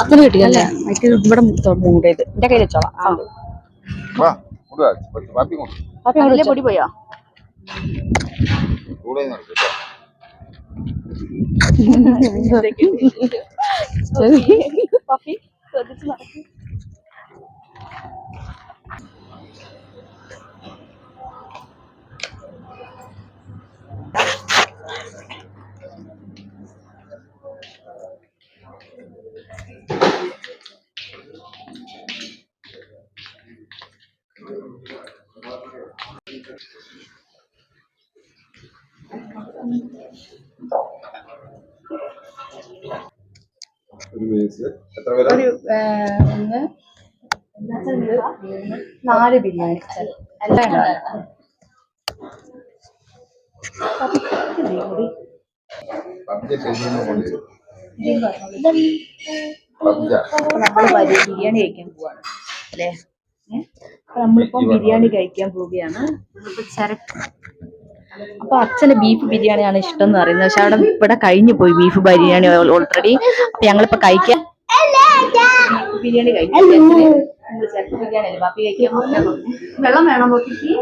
അത്ര കിട്ടിയല്ലേ എനിക്ക് ഇവിടെ മൂടേത് എന്റെ കയ്യിൽ വെച്ചോളാം. പൊടി പോയോ. പാപ്പി ശ്രദ്ധിച്ച് നടക്ക്. ഒരു ഒന്ന് നാല് ബിരിയാണി. എല്ലാം ബിരിയാണി കഴിക്കാൻ പോവാണ്. അല്ലേ? നമ്മളിപ്പം ബിരിയാണി കഴിക്കാൻ പോവുകയാണ്. ചരക്ക്. അപ്പൊ അച്ഛന് ബീഫ് ബിരിയാണിയാണ് ഇഷ്ടം എന്ന് പറയുന്നത്. പക്ഷെ അവിടെ ഇവിടെ കഴിഞ്ഞു പോയി ബീഫ് ബിരിയാണി ഓൾറെഡി അപ്പൊ ഞങ്ങളിപ്പോ കഴിക്കാം ബിരിയാണി കഴിക്കാം ബിരിയാണി അല്ലേ? ബാപ്പി. വെള്ളം വേണം ബാപ്പിക്ക്.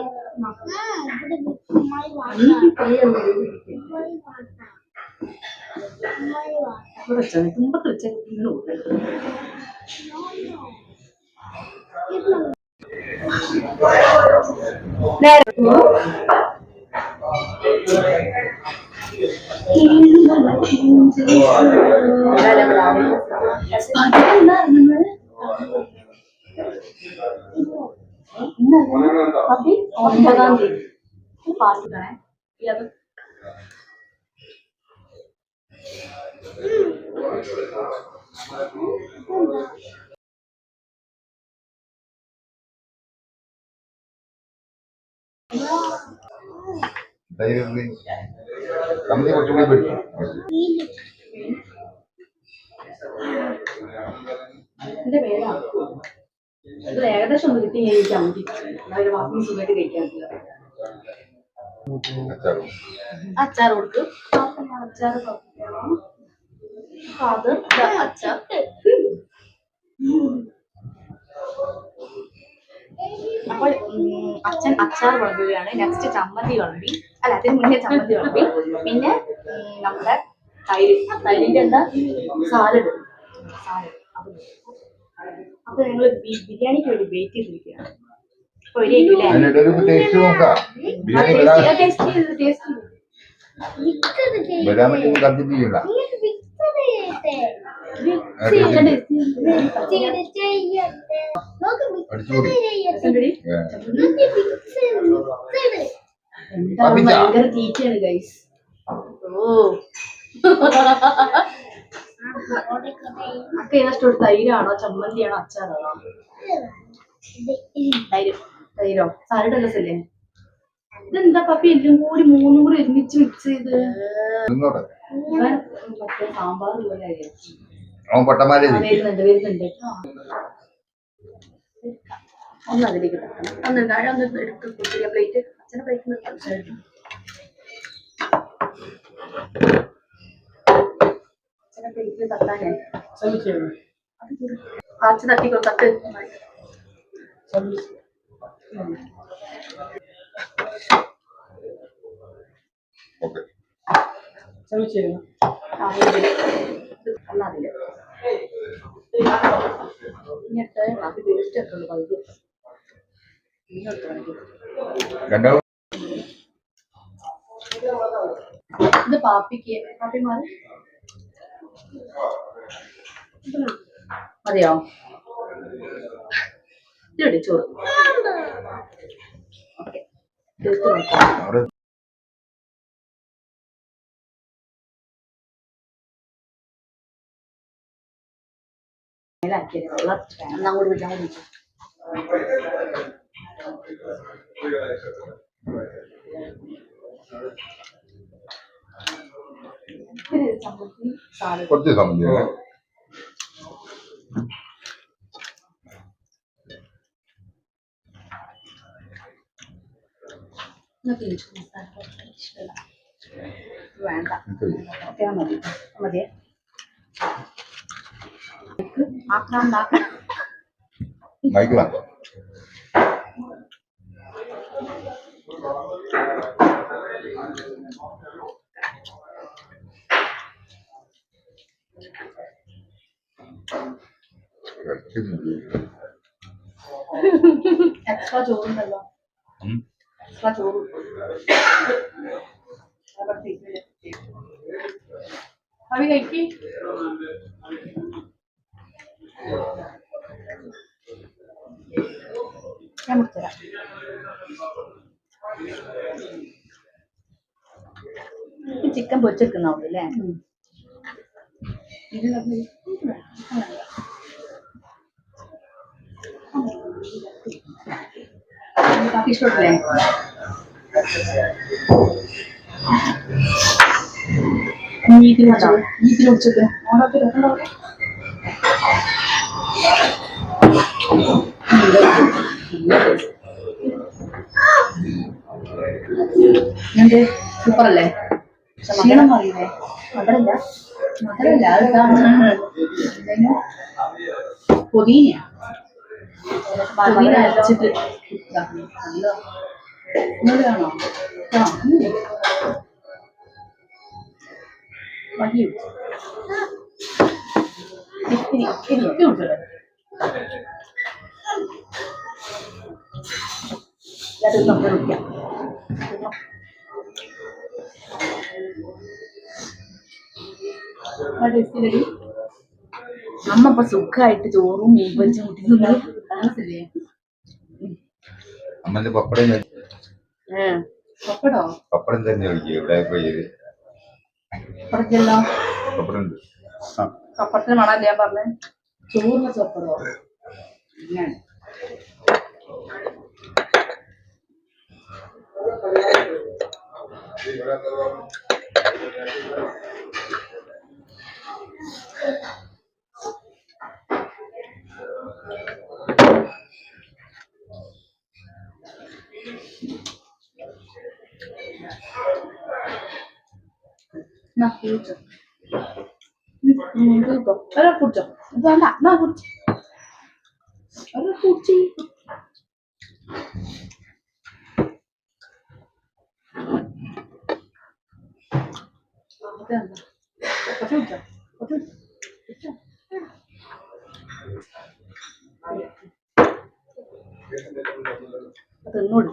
നേരെ అవి ఉండగా పాటుగా దైవం കമ്പനി കുറച്ചുകൂടി പറ്റും എന്റെ പേരാണ് ഇത് ഏകദേശം ഒന്ന് കിട്ടി കഴിക്കാൻ മതി എന്നാലും വാക്കിന് സുഖമായിട്ട് കഴിക്കാറില്ല അച്ചാറും. അച്ചാർ കൊടുക്ക് അച്ചാർ അത് ദാ അച്ചാർ. അപ്പോൾ അച്ഛൻ അച്ചാർ വിളമ്പുകയാണ്. നെക്സ്റ്റ് ചമ്മന്തി വിളമ്പി. അല്ല അതിന് മുന്നേ ചമ്മന്തി വിളമ്പി പിന്നെ നമ്മുടെ തൈര്. തൈരിന്റെ എന്താ? സാലഡ്. സാലഡ് അപ്പൊ ഞങ്ങൾ ബിരിയാണിക്ക് വേണ്ടി വെയിറ്റ് ചെയ്തിരിക്കുകയാണ്. അപ്പൊ ഒരു അടിച്ചുകൂടി ഭയങ്കര തീറ്റയാണ് ഗൈസ് ഓ. അക്ക ഏതാ തൈരാണോ? ചമ്മന്തിയാണോ? അച്ചാറാണോ? തൈര്. തൈരോ? സാലഡ് ഇതെന്താ പപ്പി? എല്ലാം കൂടി മൂന്നും കൂടി ഒരുമിച്ച് മിക്സ് ചെയ്ത്. മറ്റേ സാമ്പാർ പോലെ വരുന്നുണ്ട് വരുന്നുണ്ട്. ഒന്ന് അതിലേക്ക് ഒന്ന് താഴെ ഒന്ന് എടുത്ത് കുട്ടിയ പ്ലേറ്റ് അച്ഛനെ പ്ലേറ്റ് നിർത്താം അച്ഛനെ പ്ലേറ്റിൽ തട്ടാനേ കാച്ച് തട്ടിക്കോ തട്ട്. അതിൽ. ഇനിയിട്ട് ബാക്കി വേസ്റ്റ് ഒക്കെ ഉള്ളു പകുതി. ഇങ്ങോട്ട്. ഇത് പാപ്പിക്ക്. പാപ്പി മാറി. മതിയോ? ഇതെവിടെ ചോറ്. ഓക്കെ. അങ്ങോട്ട് വിളിക്കാൻ കൂടി ചമ്മന്തി സാലഡ് കുറച്ച് സമയം വാ എക്സ്ട്രാ ചോറുണ്ടല്ലോ ഉം. എക്സ്ട്രാ ചോറ് അവി കഴിക്ക് ഞാൻ മുറിച്ചരാം ചിക്കൻ പൊരിച്ചെടുക്കുന്നാവുള്ളൂ അല്ലേ നീതിന് നീതിന് കുടിച്ചത് എന്ത് അല്ലേ ക്ഷീണം അറിയില്ലേ മധുരല്ല മധുരല്ല അത് പുതിന പുതിന അരച്ചിട്ട് ഇതാക്കണം. നല്ല ഇങ്ങോട്ട് കാണോ ആ മതി. ഇത്തിരി ഇത്തിരി ഇത്തിരി അത് നമ്മൾ അമ്മ ഇപ്പൊ സുഖമായിട്ട് ചോറും മീൻ പൊരിച്ചും കുട്ടിക്കുന്നു അമ്മന്റെ പപ്പടം പപ്പടോ? തന്നെ കഴിക്കും ഇവിടെ പോയത്? പപ്പടം ഉണ്ട് പപ്പടത്തിന് മണല്ലേ ഞാൻ പറഞ്ഞേ. ചോറിന് പപ്പടോ? അങ്ങനെ. എന്നാ കുടിച്ചോ ഒരാൾ കുടിച്ചോ ഇത് വേണ്ട എന്നാ കുടിച്ചു ഒരാൾ കുടിച്ചു തിന്നോളൂ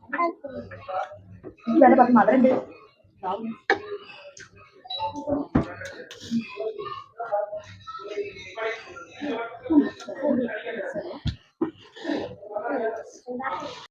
വേറെ പത്ത് മധുരണ്ട്